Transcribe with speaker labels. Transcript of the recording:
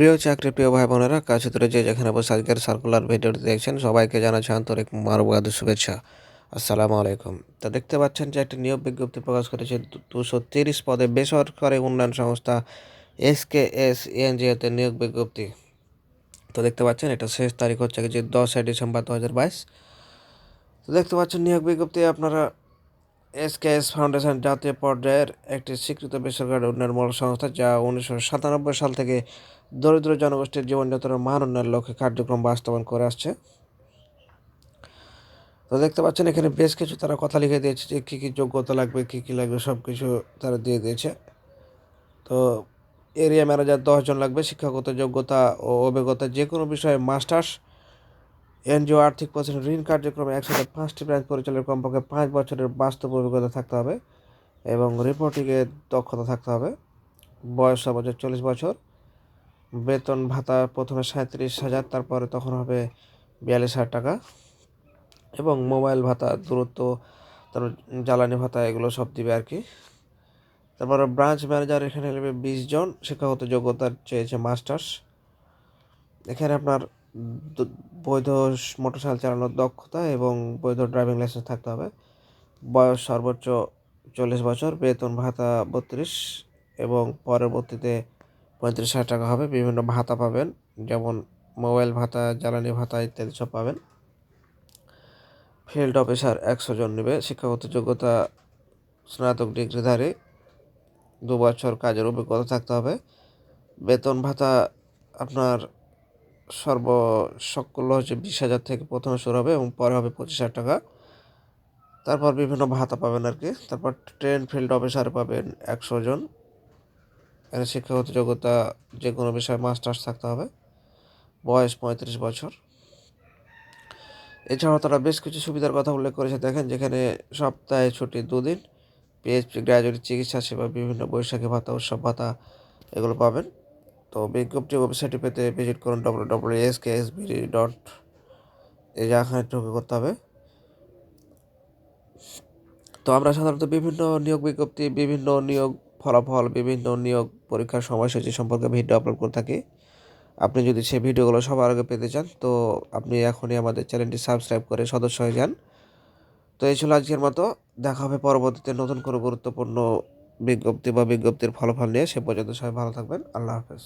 Speaker 1: প্রিয় চাকরি প্রিয় ভাই বোনেরা কাছে ধরে যে যেখানে বসে আজকের সার্কুলার ভিডিওটি দেখছেন, সবাইকে জানাচ্ছি আন্তরিক মারবাদ শুভেচ্ছা। আসসালামু আলাইকুম। তো দেখতে পাচ্ছেন যে একটি নিয়োগ বিজ্ঞপ্তি প্রকাশ করেছে দুশো তিরিশ পদে বেসরকারি উন্নয়ন সংস্থা এস কে এস এনজিওতে নিয়োগ বিজ্ঞপ্তি। তো দেখতে পাচ্ছেন, এটা শেষ তারিখ হচ্ছে যে দশই ডিসেম্বর দু হাজার বাইশ। তো দেখতে পাচ্ছেন নিয়োগ বিজ্ঞপ্তি আপনারা এসকেএস ফাউন্ডেশন জাতীয় পর্যায়ের একটি স্বীকৃত বেসরকারি উন্নয়নমূলক সংস্থা, যা উনিশশো সাতানব্বই সাল থেকে দরিদ্র জনগোষ্ঠীর জীবনযাত্রার মান উন্নয়নের লক্ষ্যে কার্যক্রম বাস্তবায়ন করে আসছে। তো দেখতে পাচ্ছেন, এখানে বেশ কিছু তারা কথা লিখে দিয়েছে যে কী কী যোগ্যতা লাগবে, কী কী লাগবে, সব কিছু তারা দিয়ে দিয়েছে। তো এরিয়া ম্যানেজার দশজন লাগবে, শিক্ষাগত যোগ্যতা ও অভিজ্ঞতা যে কোনো বিষয়ে মাস্টার্স এনজিও আর্থিক প্রতিষ্ঠান ঋণ কার্যক্রমে একসাথে পাঁচটি ব্রাঞ্চ পরিচালনার কমপক্ষে পাঁচ বছরের বাস্তব অভিজ্ঞতা থাকতে হবে এবং রিপোর্টিংয়ে দক্ষতা থাকতে হবে। বয়স সর্বোচ্চ চল্লিশ বছর। বেতন ভাতা প্রথমে সাঁত্রিশ হাজার, তারপরে তখন হবে বিয়াল্লিশ হাজার টাকা। এবং মোবাইল ভাতা, দূরত্ব, তারপর জ্বালানি ভাতা, এগুলো সব দিবে আর কি। তারপরে ব্রাঞ্চ ম্যানেজার, এখানে নেবে বিশ জন। শিক্ষাগত যোগ্যতার চেয়েছে মাস্টার্স। এখানে আপনার বৈধ মোটরসাইকেল চালানোর দক্ষতা এবং বৈধ ড্রাইভিং লাইসেন্স থাকতে হবে। বয়স সর্বোচ্চ চল্লিশ বছর, বেতন ভাতা বত্রিশ এবং পরবর্তীতে পঁয়ত্রিশ হাজার টাকা হবে। বিভিন্ন ভাতা পাবেন, যেমন মোবাইল ভাতা, জ্বালানি ভাতা ইত্যাদি সব পাবেন। ফিল্ড অফিসার একশো জন নেবে। শিক্ষাগত যোগ্যতা, স্নাতক ডিগ্রিধারী দু বছর কাজের অভিজ্ঞতা থাকতে হবে। বেতন ভাতা আপনার সর্ব সকল হচ্ছে বিশ হাজার থেকে প্রথমে শুরু হবে এবং পরে হবে পঁচিশ হাজার টাকা। তারপর বিভিন্ন ভাতা পাবেন আর কি। তারপর ট্রেন, ফিল্ড অফিসার পাবেন একশো জন। এখানে শিক্ষাগত যোগ্যতা যে কোনো বিষয়ে মাস্টার্স থাকতে হবে। বয়স পঁয়ত্রিশ বছর। এছাড়াও তারা বেশ কিছু সুবিধার কথা উল্লেখ করেছে। দেখেন যেখানে সপ্তাহে ছুটি দুদিন পিএইচপি গ্র্যাজুয়েট চিকিৎসা সেবা, বিভিন্ন বৈশাখী ভাতা, উৎসব ভাতা, এগুলো পাবেন। তো বিজ্ঞপ্তি ওয়েবসাইটে পেতে ভিজিট করুন W W S K S BD dot এই জায়গায় ঢুকে করতে হবে। তো আমরা সাধারণত বিভিন্ন নিয়োগ বিজ্ঞপ্তি, বিভিন্ন নিয়োগ ফলাফল, বিভিন্ন নিয়োগ পরীক্ষার সময়সূচি সম্পর্কে ভিডিও আপলোড করে থাকি। আপনি যদি সেই ভিডিওগুলো সবার আগে পেতে চান, তো আপনি এখনই আমাদের চ্যানেলটি সাবস্ক্রাইব করে সদস্য হয়ে যান। তো এই ছিল আজকের মতো। দেখা হবে পরবর্তীতে নতুন কোনো গুরুত্বপূর্ণ বিজ্ঞপ্তি বা বিজ্ঞপ্তির ফলাফল নিয়ে সে পর্যন্ত সবাই ভালো থাকবেন। আল্লাহ হাফেজ।